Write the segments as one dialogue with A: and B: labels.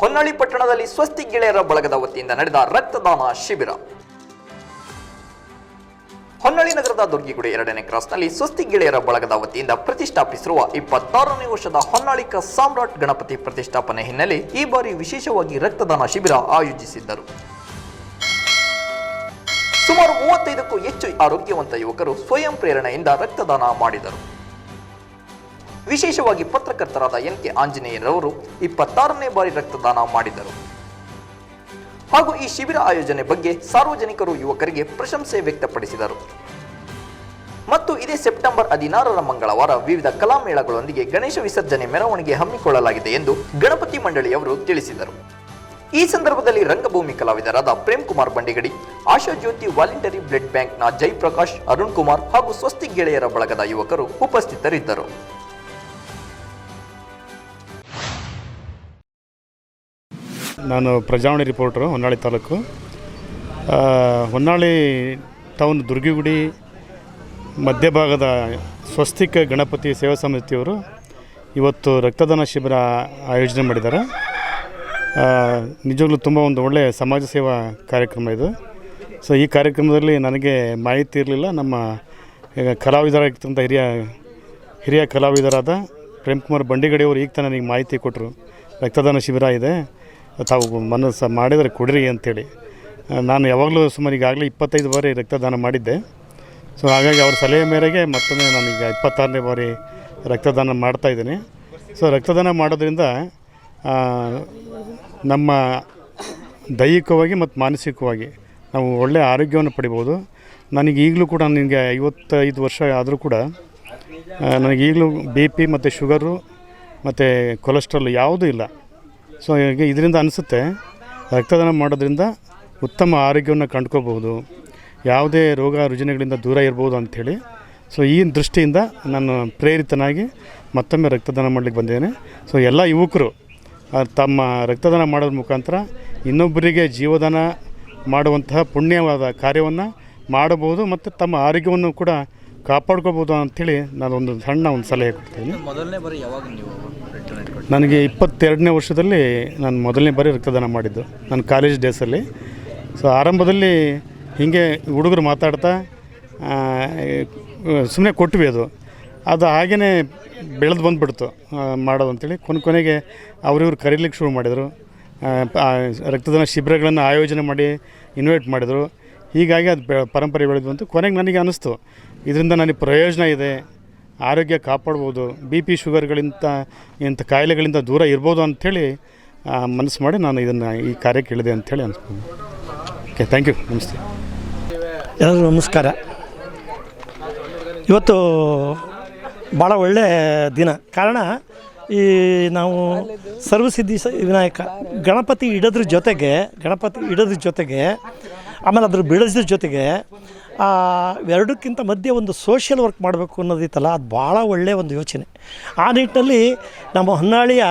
A: ಹೊನ್ನಳ್ಳಿ ಪಟ್ಟಣದಲ್ಲಿ ಸ್ವಸ್ತಿ ಗೆಳೆಯರ ಬಳಗದ ವತಿಯಿಂದ ನಡೆದ ರಕ್ತದಾನ ಶಿಬಿರ. ಹೊನ್ನಳ್ಳಿ ನಗರದ ದುರ್ಗಿಗುಡಿ ಎರಡನೇ ಕ್ರಾಸ್ನಲ್ಲಿ ಸ್ವಸ್ತಿ ಗೆಳೆಯರ ಬಳಗದ ವತಿಯಿಂದ ಪ್ರತಿಷ್ಠಾಪಿಸಿರುವ ಇಪ್ಪತ್ತಾರನೇ ವರ್ಷದ ಹೊನ್ನಾಳಿಕ ಸಾಮ್ರಾಟ್ ಗಣಪತಿ ಪ್ರತಿಷ್ಠಾಪನೆ ಹಿನ್ನೆಲೆ ಈ ಬಾರಿ ವಿಶೇಷವಾಗಿ ರಕ್ತದಾನ ಶಿಬಿರ ಆಯೋಜಿಸಿದ್ದರು. ಸುಮಾರು ಮೂವತ್ತೈದಕ್ಕೂ ಹೆಚ್ಚು ಆರೋಗ್ಯವಂತ ಯುವಕರು ಸ್ವಯಂ ಪ್ರೇರಣೆಯಿಂದ ರಕ್ತದಾನ ಮಾಡಿದರು. ವಿಶೇಷವಾಗಿ ಪತ್ರಕರ್ತರಾದ ಎನ್ ಕೆ ಆಂಜನೇಯರವರು ಇಪ್ಪತ್ತಾರನೇ ಬಾರಿ ರಕ್ತದಾನ ಮಾಡಿದರು. ಹಾಗೂ ಈ ಶಿಬಿರ ಆಯೋಜನೆ ಬಗ್ಗೆ ಸಾರ್ವಜನಿಕರು ಯುವಕರಿಗೆ ಪ್ರಶಂಸೆ ವ್ಯಕ್ತಪಡಿಸಿದರು. ಮತ್ತು ಇದೇ ಸೆಪ್ಟೆಂಬರ್ ಹದಿನಾರರ ಮಂಗಳವಾರ ವಿವಿಧ ಕಲಾಮೇಳಗಳೊಂದಿಗೆ ಗಣೇಶ ವಿಸರ್ಜನೆ ಮೆರವಣಿಗೆ ಹಮ್ಮಿಕೊಳ್ಳಲಾಗಿದೆ ಎಂದು ಗಣಪತಿ ಮಂಡಳಿಯವರು ತಿಳಿಸಿದರು. ಈ ಸಂದರ್ಭದಲ್ಲಿ ರಂಗಭೂಮಿ ಕಲಾವಿದರಾದ ಪ್ರೇಮ್ ಕುಮಾರ್ ಬಂಡಿಗಡಿ, ಆಶಾ ಜ್ಯೋತಿ ವಾಲಂಟರಿ ಬ್ಲಡ್ ಬ್ಯಾಂಕ್ನ ಜೈಪ್ರಕಾಶ್, ಅರುಣ್ ಕುಮಾರ್ ಹಾಗೂ ಸ್ವಸ್ತಿ ಗೆಳೆಯರ ಬಳಗದ ಯುವಕರು ಉಪಸ್ಥಿತರಿದ್ದರು.
B: ನಾನು ಪ್ರಜಾವಾಣಿ ರಿಪೋರ್ಟ್ರು, ಹೊನ್ನಾಳಿ ತಾಲೂಕು. ಹೊನ್ನಾಳಿ ಟೌನ್ ದುರ್ಗಿಗುಡಿ ಮಧ್ಯಭಾಗದ ಸ್ವಸ್ತಿಕ ಗಣಪತಿ ಸೇವಾ ಸಮಿತಿಯವರು ಇವತ್ತು ರಕ್ತದಾನ ಶಿಬಿರ ಆಯೋಜನೆ ಮಾಡಿದ್ದಾರೆ. ನಿಜವಾಗ್ಲೂ ತುಂಬ ಒಂದು ಒಳ್ಳೆಯ ಸಮಾಜ ಸೇವಾ ಕಾರ್ಯಕ್ರಮ ಇದು. ಸೊ ಈ ಕಾರ್ಯಕ್ರಮದಲ್ಲಿ ನನಗೆ ಮಾಹಿತಿ ಇರಲಿಲ್ಲ. ನಮ್ಮ ಕಲಾವಿದರಾಗಿರ್ತಕ್ಕಂಥ ಹಿರಿಯ ಹಿರಿಯ ಕಲಾವಿದರಾದ ಪ್ರೇಮ್ಕುಮಾರ್ ಬಂಡಿಗಡಿಯವರು ಈಗ ತಾನೇ ನನಗೆ ಮಾಹಿತಿ ಕೊಟ್ಟರು. ರಕ್ತದಾನ ಶಿಬಿರ ಇದೆ. ತಾವು ಮನಸ್ಸು ಮಾಡಿದರೆ ಕೊಡಿರಿ ಅಂಥೇಳಿ ನಾನು ಯಾವಾಗಲೂ ಸುಮಾರು ಈಗಾಗಲೇ ಇಪ್ಪತ್ತೈದು ಬಾರಿ ರಕ್ತದಾನ ಮಾಡಿದ್ದೆ. ಸೊ ಹಾಗಾಗಿ ಅವ್ರ ಸಲಹೆ ಮೇರೆಗೆ ಮತ್ತೊಮ್ಮೆ ನಾನೀಗ ಇಪ್ಪತ್ತಾರನೇ ಬಾರಿ ರಕ್ತದಾನ ಮಾಡ್ತಾಯಿದ್ದೀನಿ ಸೊ ರಕ್ತದಾನ ಮಾಡೋದ್ರಿಂದ ನಮ್ಮ ದೈಹಿಕವಾಗಿ ಮತ್ತು ಮಾನಸಿಕವಾಗಿ ನಾವು ಒಳ್ಳೆಯ ಆರೋಗ್ಯವನ್ನು ಪಡಿಬೋದು. ನನಗೆ ಈಗಲೂ ಕೂಡ ನನಗೆ ಐವತ್ತೈದು ವರ್ಷ ಆದರೂ ಕೂಡ ನನಗೆ ಈಗಲೂ ಬಿ ಪಿ ಮತ್ತು ಶುಗರು ಮತ್ತು ಕೊಲೆಸ್ಟ್ರಾಲ್ ಯಾವುದೂ ಇಲ್ಲ. ಸೊ ಈಗ ಇದರಿಂದ ಅನಿಸುತ್ತೆ, ರಕ್ತದಾನ ಮಾಡೋದ್ರಿಂದ ಉತ್ತಮ ಆರೋಗ್ಯವನ್ನು ಕಂಡ್ಕೋಬೋದು ಯಾವುದೇ ರೋಗ ರುಜಿನಗಳಿಂದ ದೂರ ಇರ್ಬೋದು ಅಂಥೇಳಿ. ಸೊ ಈ ದೃಷ್ಟಿಯಿಂದ ನಾನು ಪ್ರೇರಿತನಾಗಿ ಮತ್ತೊಮ್ಮೆ ರಕ್ತದಾನ ಮಾಡಲಿಕ್ಕೆ ಬಂದಿದ್ದೇನೆ. ಸೊ ಎಲ್ಲ ಯುವಕರು ತಮ್ಮ ರಕ್ತದಾನ ಮಾಡೋದ್ರ ಮುಖಾಂತರ ಇನ್ನೊಬ್ಬರಿಗೆ ಜೀವದಾನ ಮಾಡುವಂತಹ ಪುಣ್ಯವಾದ ಕಾರ್ಯವನ್ನು ಮಾಡಬಹುದು ಮತ್ತು ತಮ್ಮ ಆರೋಗ್ಯವನ್ನು ಕೂಡ ಕಾಪಾಡ್ಕೋಬೋದು ಅಂಥೇಳಿ ಒಂದು ಸಣ್ಣ ಒಂದು ಸಲಹೆ ಕೊಡ್ತೀನಿ.
C: ಮೊದಲನೇ ಬಾರಿ ಯಾವಾಗ ನೀವು
B: ನನಗೆ ಇಪ್ಪತ್ತೆರಡನೇ ವರ್ಷದಲ್ಲಿ ನಾನು ಮೊದಲನೇ ಬಾರಿ ರಕ್ತದಾನ ಮಾಡಿದ್ದು, ನನ್ನ ಕಾಲೇಜ್ ಡೇಸಲ್ಲಿ ಸೊ ಆರಂಭದಲ್ಲಿ ಹೀಗೆ ಹುಡುಗರು ಮಾತಾಡ್ತಾ ಸುಮ್ಮನೆ ಕೊಟ್ವಿ ಅದು. ಅದು ಹಾಗೇ ಬೆಳೆದು ಬಂದುಬಿಡ್ತು ಮಾಡೋದು ಅಂತೇಳಿ. ಕೊನೆ ಕೊನೆಗೆ ಅವರಿವ್ರು ಕರೀಲಿಕ್ಕೆ ಶುರು ಮಾಡಿದರು. ರಕ್ತದಾನ ಶಿಬಿರಗಳನ್ನು ಆಯೋಜನೆ ಮಾಡಿ ಇನ್ವೈಟ್ ಮಾಡಿದರು. ಹೀಗಾಗಿ ಅದು ಪರಂಪರೆ ಬೆಳೆದು ಬಂತು. ಕೊನೆಗೆ ನನಗೆ ಅನ್ನಿಸ್ತು, ಇದರಿಂದ ನನಗೆ ಪ್ರಯೋಜನ ಇದೆ ಆರೋಗ್ಯ ಕಾಪಾಡ್ಬೋದು, ಬಿ ಪಿ ಶುಗರ್ಗಳಿಂತ ಇಂಥ ಕಾಯಿಲೆಗಳಿಂದ ದೂರ ಇರ್ಬೋದು ಅಂಥೇಳಿ ಮನಸ್ಸು ಮಾಡಿ ನಾನು ಇದನ್ನು ಈ ಕಾರ್ಯ ಕೇಳಿದೆ ಅಂಥೇಳಿ ಅನ್ಸ್ಬೋದು. ಓಕೆ ಥ್ಯಾಂಕ್ ಯು ನಮಸ್ತೆ.
D: ಎಲ್ಲರಿಗೂ ನಮಸ್ಕಾರ. ಇವತ್ತು ಭಾಳ ಒಳ್ಳೆಯ ದಿನ. ಕಾರಣ, ಈ ನಾವು ಸರ್ವಸಿದ್ಧಿ ವಿನಾಯಕ ಗಣಪತಿ ಇಡೋದ್ರ ಜೊತೆಗೆ, ಗಣಪತಿ ಇಡೋದ್ರ ಜೊತೆಗೆ ಆಮೇಲೆ ಅದ್ರ ಬೀಳಸಿದ್ರ ಜೊತೆಗೆ ಎರಡಕ್ಕಿಂತ ಮಧ್ಯೆ ಒಂದು ಸೋಷಿಯಲ್ ವರ್ಕ್ ಮಾಡಬೇಕು ಅನ್ನೋದಿತ್ತಲ್ಲ, ಅದು ಭಾಳ ಒಳ್ಳೆಯ ಒಂದು ಯೋಚನೆ. ಆ ನಿಟ್ಟಿನಲ್ಲಿ ನಮ್ಮ ಹೊನ್ನಾಳಿಯ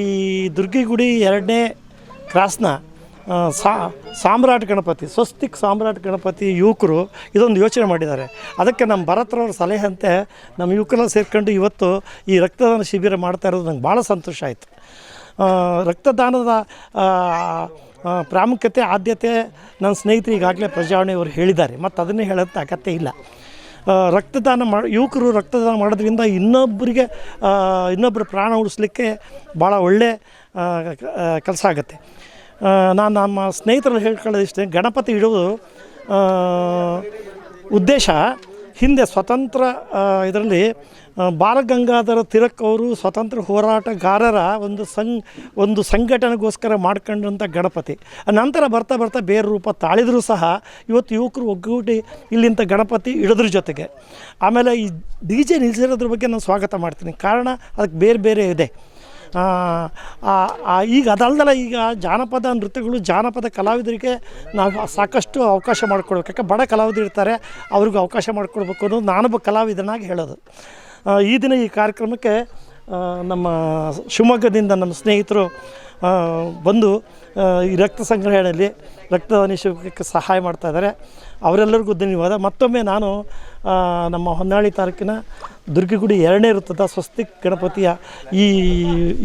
D: ಈ ದುರ್ಗಿಗುಡಿ ಎರಡನೇ ಕ್ರಾಸ್ನ ಸಾ, ಸಾಮ್ರಾಟ್ ಗಣಪತಿ, ಸ್ವಸ್ತಿಕ್ ಸಾಮ್ರಾಟ್ ಗಣಪತಿ ಯುವಕರು ಇದೊಂದು ಯೋಚನೆ ಮಾಡಿದ್ದಾರೆ. ಅದಕ್ಕೆ ನಮ್ಮ ಭರತ್ರವ್ರ ಸಲಹೆಯಂತೆ ನಮ್ಮ ಯುವಕರನ್ನ ಸೇರ್ಕೊಂಡು ಇವತ್ತು ಈ ರಕ್ತದಾನ ಶಿಬಿರ ಮಾಡ್ತಾ ಇರೋದು ನಂಗೆ ಭಾಳ ಸಂತೋಷ ಆಯಿತು. ರಕ್ತದಾನದ ಪ್ರಾಮುಖ್ಯತೆ, ಆದ್ಯತೆ ನನ್ನ ಸ್ನೇಹಿತರು ಈಗಾಗಲೇ ಪ್ರಜಾವಣೆಯವರು ಹೇಳಿದ್ದಾರೆ. ಮತ್ತು ಅದನ್ನೇ ಹೇಳೋದು ಅಗತ್ಯ ಇಲ್ಲ. ರಕ್ತದಾನ ಮಾಡಿ, ಯುವಕರು ರಕ್ತದಾನ ಮಾಡೋದ್ರಿಂದ ಇನ್ನೊಬ್ಬರಿಗೆ ಇನ್ನೊಬ್ಬರ ಪ್ರಾಣ ಉಳಿಸ್ಲಿಕ್ಕೆ ಭಾಳ ಒಳ್ಳೆ ಕೆಲಸ ಆಗುತ್ತೆ. ನಾನು ನಮ್ಮ ಸ್ನೇಹಿತರಲ್ಲಿ ಹೇಳ್ಕೊಳ್ಳೋದಿಷ್ಟೇ, ಗಣಪತಿ ಇಡುವುದು ಉದ್ದೇಶ ಹಿಂದೆ ಸ್ವತಂತ್ರ ಇದರಲ್ಲಿ ಬಾಲಗಂಗಾಧರ ತಿಲಕ್ ಅವರು ಸ್ವತಂತ್ರ ಹೋರಾಟಗಾರರ ಒಂದು ಸಂ ಒಂದು ಸಂಘಟನೆಗೋಸ್ಕರ ಮಾಡ್ಕೊಂಡಂಥ ಗಣಪತಿ. ನಂತರ ಬರ್ತಾ ಬರ್ತಾ ಬೇರೆ ರೂಪ ತಾಳಿದರೂ ಸಹ ಇವತ್ತು ಯುವಕರು ಒಗ್ಗೂಟಿ ಇಲ್ಲಿಂತ ಗಣಪತಿ ಇಡೋದ್ರ ಜೊತೆಗೆ. ಆಮೇಲೆ ಈ ಡಿ ಜೆ ನಿಲ್ಲಿಸಿರೋದ್ರ ಬಗ್ಗೆ ನಾನು ಸ್ವಾಗತ ಮಾಡ್ತೀನಿ. ಕಾರಣ ಅದಕ್ಕೆ ಬೇರೆ ಬೇರೆ ಇದೆ. ಈಗ ಅದಲ್ದಲ್ಲ, ಈಗ ಜಾನಪದ ನೃತ್ಯಗಳು ಜಾನಪದ ಕಲಾವಿದರಿಗೆ ನಾವು ಸಾಕಷ್ಟು ಅವಕಾಶ ಮಾಡಿಕೊಡ್ಬೇಕು. ಯಾಕೆ ಬಡ ಕಲಾವಿದರು ಇರ್ತಾರೆ, ಅವ್ರಿಗೂ ಅವಕಾಶ ಮಾಡಿಕೊಡ್ಬೇಕು ಅನ್ನೋದು ನಾನೊಬ್ಬ ಕಲಾವಿದನಾಗಿ ಹೇಳೋದು. ಈ ದಿನ ಈ ಕಾರ್ಯಕ್ರಮಕ್ಕೆ ನಮ್ಮ ಶಿವಮೊಗ್ಗದಿಂದ ನಮ್ಮ ಸ್ನೇಹಿತರು ಬಂದು ಈ ರಕ್ತ ಸಂಗ್ರಹಣೆಯಲ್ಲಿ ರಕ್ತದಾನ ಶಿಬಿರಕ್ಕೆ ಸಹಾಯ ಮಾಡ್ತಾ ಇದ್ದಾರೆ. ಅವರೆಲ್ಲರಿಗೂ ಧನ್ಯವಾದ. ಮತ್ತೊಮ್ಮೆ ನಾನು ನಮ್ಮ ಹೊನ್ನಾಳಿ ತಾಲೂಕಿನ ದುರ್ಗಿಗುಡಿ ಎರಡನೇ ವೃತ್ತದ ಸ್ವಸ್ತಿಕ್ ಗಣಪತಿಯ ಈ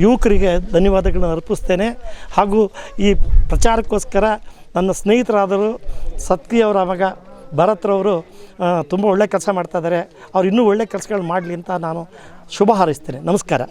D: ಯುವಕರಿಗೆ ಧನ್ಯವಾದಗಳನ್ನು ಅರ್ಪಿಸ್ತೇನೆ. ಹಾಗೂ ಈ ಪ್ರಚಾರಕ್ಕೋಸ್ಕರ ನನ್ನ ಸ್ನೇಹಿತರಾದರು ಸತ್ಕಿಯವರ ಮಗ ಭರತ್ರವರು ತುಂಬ ಒಳ್ಳೆ ಕೆಲಸ ಮಾಡ್ತಾ ಇದ್ದಾರೆ. ಅವ್ರು ಇನ್ನೂ ಒಳ್ಳೆ ಕೆಲಸಗಳು ಮಾಡಲಿ ಅಂತ ನಾನು ಶುಭ ಹಾರೈಸ್ತೇನೆ. ನಮಸ್ಕಾರ.